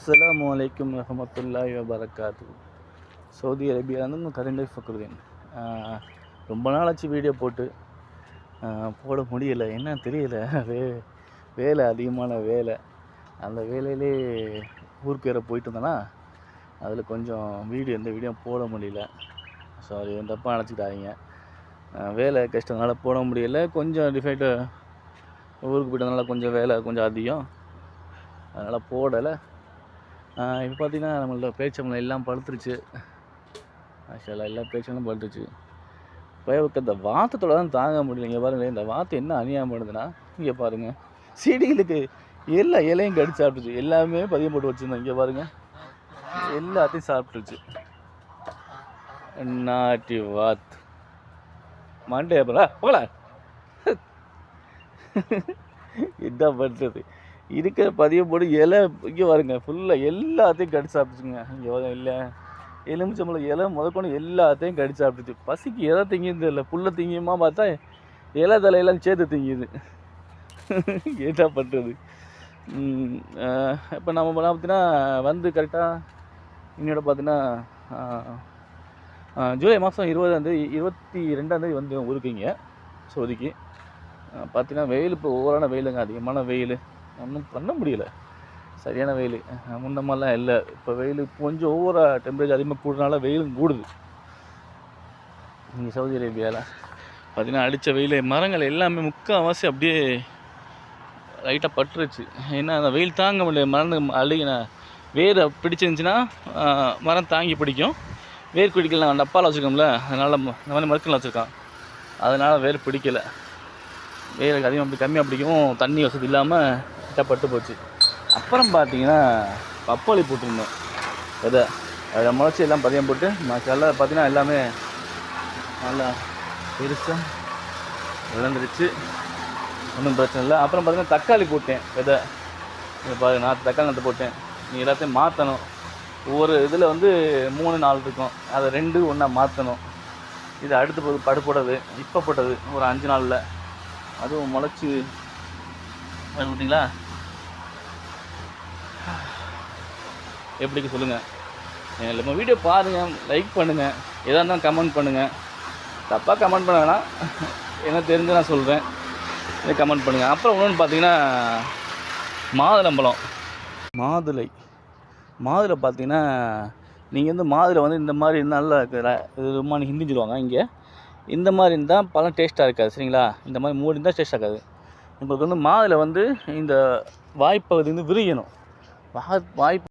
அஸ்லாம் வலைக்கம் வரமத்துல்லாஹி வபரகாத்து சவுதி அரேபியாவிலேருந்து கரண்டை ஃபக்ருதீன் ஆஹ் ரொம்ப நாளாச்சு வீடியோ போட்டு. போட முடியல. என்ன தெரியல. வே வேலை அதிகமான வேலை. அந்த வேலையிலே ஊருக்கு வேறு போயிட்டு இருந்தேன்னா அதில் கொஞ்சம் வீடியோ எந்த வீடியோ போட முடியல. சாரி தப்பாக நினச்சிக்கிட்டாங்க வேலை கஷ்டம்னால போட முடியல. கொஞ்சம் டிஃபைட்டு ஊருக்கு போயிட்டதுனால கொஞ்சம் வேலை கொஞ்சம் அதிகம். அதனால் போடலை. இப்போ பார்த்தீங்கன்னா நம்மளோட பேச்சம்பளம் எல்லாம் பழுத்துருச்சு. ஆக்சுவலாக எல்லா பேச்சங்களும் பழுத்துருச்சு. பயவுக்கு இந்த வாத்தத்தோட தான் தாங்க முடியல இங்கே பாருங்கள் இந்த வாத்து என்ன அநியாயம் பண்ணுதுன்னா இங்கே பாருங்கள் செடிகளுக்கு எல்லா இலையும் கடிச்சு சாப்பிட்டுச்சு. எல்லாமே பதியம் போட்டு வச்சுருந்தோம். இங்கே பாருங்கள் எல்லாத்தையும் சாப்பிட்டுருச்சு. நாட்டி வாத் மண்டே போல போல இதான் பண்ணுறது இருக்கிற பதிவு போட்டு இலை இங்கே வருங்க ஃபுல்லாக எல்லாத்தையும் கடிச்சு சாப்பிட்டுச்சுங்க. இங்கே இல்லை. எலுமிச்சம்பளம் இலை முதற்கொண்டு எல்லாத்தையும் கடிச்சு சாப்பிட்டுச்சு. பசிக்கு எதை திங்கிது இல்லை புல்லை திங்கியுமா பார்த்தா இலை தலையெல்லாம் சேர்த்து திங்கிது கேட்டால் பண்ணுறது இப்போ நம்ம பண்ண பார்த்தீங்கன்னா வந்து கரெக்டாக என்னோட பார்த்தீங்கன்னா ஜூலை மாதம் இருபதாந்தேதி இருபத்தி ரெண்டாந்தேதி வந்து ஊருக்கு இங்கே சோதிக்கு பார்த்தீங்கன்னா வெயில் இப்போ ஓவரான வெயிலுங்க அதிகமான வெயில். ஒன்றும் பண்ண முடியல. சரியான வெயில். முன்ன மாதிரிலாம் இல்லை. இப்போ வெயில் கொஞ்சம் ஓவராக டெம்பரேச்சர் அதிகமாக கூடுறனால வெயிலும் கூடுது. இங்கே சவுதி அரேபியாவில் பார்த்தீங்கன்னா அடித்த வெயில் மரங்கள் எல்லாமே முக்கால்வாசி அப்படியே லைட்டாக பட்டுருச்சு. ஏன்னா அந்த வெயில் தாங்க முடியல. மரம் அழுகின வேர் பிடிச்சிருந்துச்சின்னா மரம் தாங்கி பிடிக்கும். வேர் பிடிக்கல டப்பாவில் வச்சுருக்கோம்ல அதனால் இந்த மாதிரி மரத்தில் வச்சுருக்கான். அதனால் வேர் பிடிக்கலை. வேர் அதிகம் அப்படி கம்மியாக பிடிக்கும். தண்ணி வசதி இல்லாமல் கிட்ட பட்டு போச்சு. அப்புறம் பார்த்தீங்கன்னா பப்பாளி போட்டிருந்தோம். விதை. அதில் முளைச்சி எல்லாம் பதியம் போட்டு மசாலா பார்த்தீங்கன்னா எல்லாமே நல்லா பெருசாக விளந்துருச்சு ஒன்றும் பிரச்சனை இல்லை. அப்புறம் பார்த்தீங்கன்னா தக்காளி போட்டேன் விதை. பாருங்க நான் தக்காளி நட்டு போட்டேன். நீ எல்லாத்தையும் மாற்றணும் ஒவ்வொரு இதில் வந்து மூணு நாள் இருக்கும். அதை ரெண்டு ஒன்றா மாற்றணும் இது அடுத்து போது படு போட்டது இப்போ போட்டது ஒரு அஞ்சு நாளில். அதுவும் முளைச்சி பார்த்தீங்களா எப்படிக்கு சொல்லுங்கள் நம்ம வீடியோ பாருங்கள் லைக் பண்ணுங்கள் எதாக இருந்தாலும் கமெண்ட் பண்ணுங்கள் தப்பாக கமெண்ட் பண்ண வேணாம். என்ன தெரிஞ்சு நான் சொல்கிறேன் இதை கமெண்ட் பண்ணுங்கள் அப்புறம் இன்னொன்று பார்த்தீங்கன்னா மாதுளம்பழம். மாதுளை. மாதுளை பார்த்தீங்கன்னா நீங்கள் வந்து மாதுளை வந்து இந்த மாதிரி நல்லா இருக்கிற இது ரொம்ப ஹிந்தின்னு சொல்லுவாங்க இங்கே. இந்த மாதிரி இருந்தால் பழம் டேஸ்ட்டாக இருக்காது சரிங்களா? இந்த மாதிரி மூடி இருந்தால் டேஸ்ட் ஆகாது உங்களுக்கு வந்து மாதுளை வந்து இந்த வாய்ப்பகுதி வந்து விரியணும். வா வாய்